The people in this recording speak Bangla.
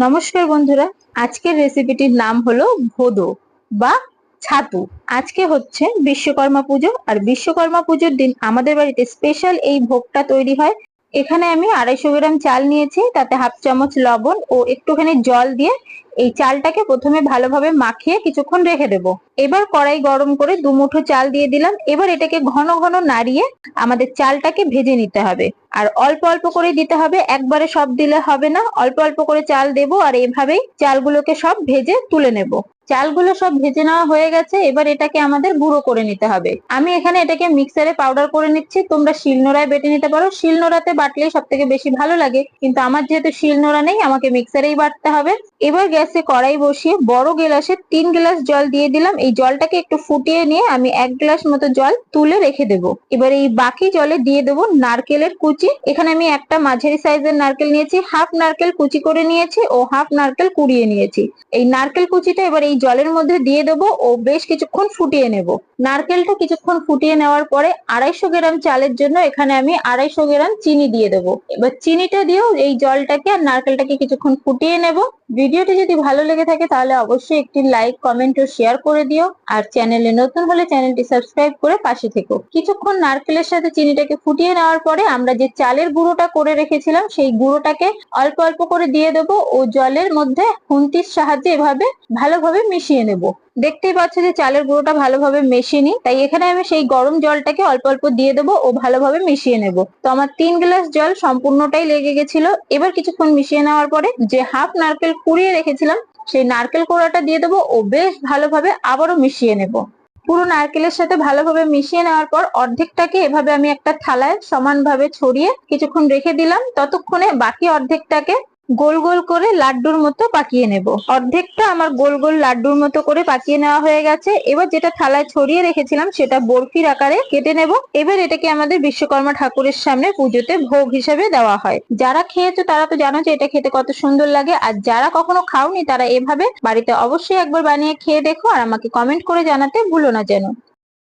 নমস্কার বন্ধুরা, আজকের রেসিপিটির নাম হলো ভোদো বা ছাতু। আজকে হচ্ছে বিশ্বকর্মা পুজো, আর বিশ্বকর্মা পুজোর দিন আমাদের বাড়িতে স্পেশাল এই ভোগটা তৈরি হয় এখানে আমি আড়াইশো গ্রাম চাল নিয়েছি, তাতে হাফ চামচ লবণ ও একটুখানি জল দিয়ে এই চালটাকে প্রথমে ভালোভাবে মাখিয়ে কিছুক্ষণ রেখে দেব। এবার কড়াই গরম করে দু মুঠো চাল দিয়ে দিলাম। এবার এটাকে ঘন ঘন নাড়িয়ে আমাদের চালটাকে ভেজে নিতে হবে। আর অল্প অল্প করে দিতে হবে, একবারে সব দিলে হবে না। অল্প অল্প করে চাল দেব আর এভাবেই চালগুলোকে সব ভেজে তুলে নেব। চালগুলো সব ভেজে নেওয়া হয়ে গেছে, এবার এটাকে আমাদের গুঁড়ো করে নিতে হবে। আমি এখানে এটাকে মিক্সারে পাউডার করে নিচ্ছি, তোমরা শিলনোড়ায় বেটে নিতে পারো। শিলনোড়াতে বাটলেই সব থেকে বেশি ভালো লাগে, কিন্তু আমার যেহেতু শিলনোড়া নেই, আমাকে মিক্সারেই বাটতে হবে। এবার গ্যাসে কড়াই বসিয়ে বড় গ্লাসে তিন গ্লাস জল দিয়ে দিলাম। এই জলটাকে একটু ফুটিয়ে নিয়ে আমি এক গ্লাস মতো জল তুলে রেখে দেব। এবার এই বাকি জলে দিয়ে দেবো নারকেলের কুচি। এখানে আমি একটা মাঝারি সাইজের নারকেল নিয়েছি, হাফ নারকেল কুচি করে নিয়েছি ও হাফ নারকেল কুড়িয়ে নিয়েছি। এই নারকেল কুচিটা এবার এই জলের মধ্যে দিয়ে দেবো ও বেশ কিছুক্ষণ ফুটিয়ে নেব। নারকেলটা কিছুক্ষণ ফুটিয়ে নেওয়ার পরে আড়াইশো গ্রাম চালের জন্য এখানে আমি আড়াইশো গ্রাম চিনি দিয়ে দেবো। এবার চিনিটা দিয়েও এই জলটাকে আর নারকেলটাকে কিছুক্ষণ ফুটিয়ে নেব। ভিডিওটি যদি ভালো লেগে থাকে তাহলে অবশ্যই একটি লাইক, কমেন্ট ও শেয়ার করে দিও। আর চ্যানেলে নতুন হলে চ্যানেলটি সাবস্ক্রাইব করে পাশে থেকো। কিছুক্ষণ নারকেলের সাথে চিনিটাকে ফুটিয়ে নেওয়ার পরে আমরা যে চালের গুঁড়োটা করে রেখেছিলাম সেই গুঁড়োটাকে অল্প অল্প করে দিয়ে দেবো ও জলের মধ্যে খুন্তির সাহায্যে এভাবে ভালোভাবে মিশিয়ে নেব। দেখতেই পাচ্ছ যে চালের গুঁড়োটা ভালোভাবে মিশিয়ে নি তাই এখানে আমি সেই গরম জলটাকে অল্প অল্প দিয়ে দেবো ও ভালোভাবে মিশিয়ে নেব। তো আমার তিন গ্লাস জল সম্পূর্ণটাই লেগে গেছিল। এবার কিছুক্ষণ মিশিয়ে নেওয়ার পরে যে হাফ নারকেল কুড়িয়ে রেখেছিলাম, সেই নারকেল কোড়াটা দিয়ে দেবো ও বেশ ভালোভাবে আবারও মিশিয়ে নেব। পুরো নারকেলের সাথে ভালোভাবে মিশিয়ে নেওয়ার পর অর্ধেকটাকে এভাবে আমি একটা থালায় সমানভাবে ছড়িয়ে কিছুক্ষণ রেখে দিলাম। ততক্ষণে বাকি অর্ধেকটাকে গোল গোল করে লাড্ডুর মতো পাকিয়ে নেব। অর্ধেকটা আমার গোল গোল লাড্ডুর মতো করে পাকিয়ে নেওয়া হয়ে গেছে। এবার যেটা থালায় ছড়িয়ে রেখেছিলাম সেটা বরফির আকারে কেটে নেব। এবার এটাকে আমাদের বিশ্বকর্মা ঠাকুরের সামনে পুজোতে ভোগ হিসেবে দেওয়া হয়। যারা খেয়েছো তারা তো জানো যে এটা খেতে কত সুন্দর লাগে। আর যারা কখনো খাওনি তারা এভাবে বাড়িতে অবশ্যই একবার বানিয়ে খেয়ে দেখো আর আমাকে কমেন্ট করে জানাতে ভুলো না যেন।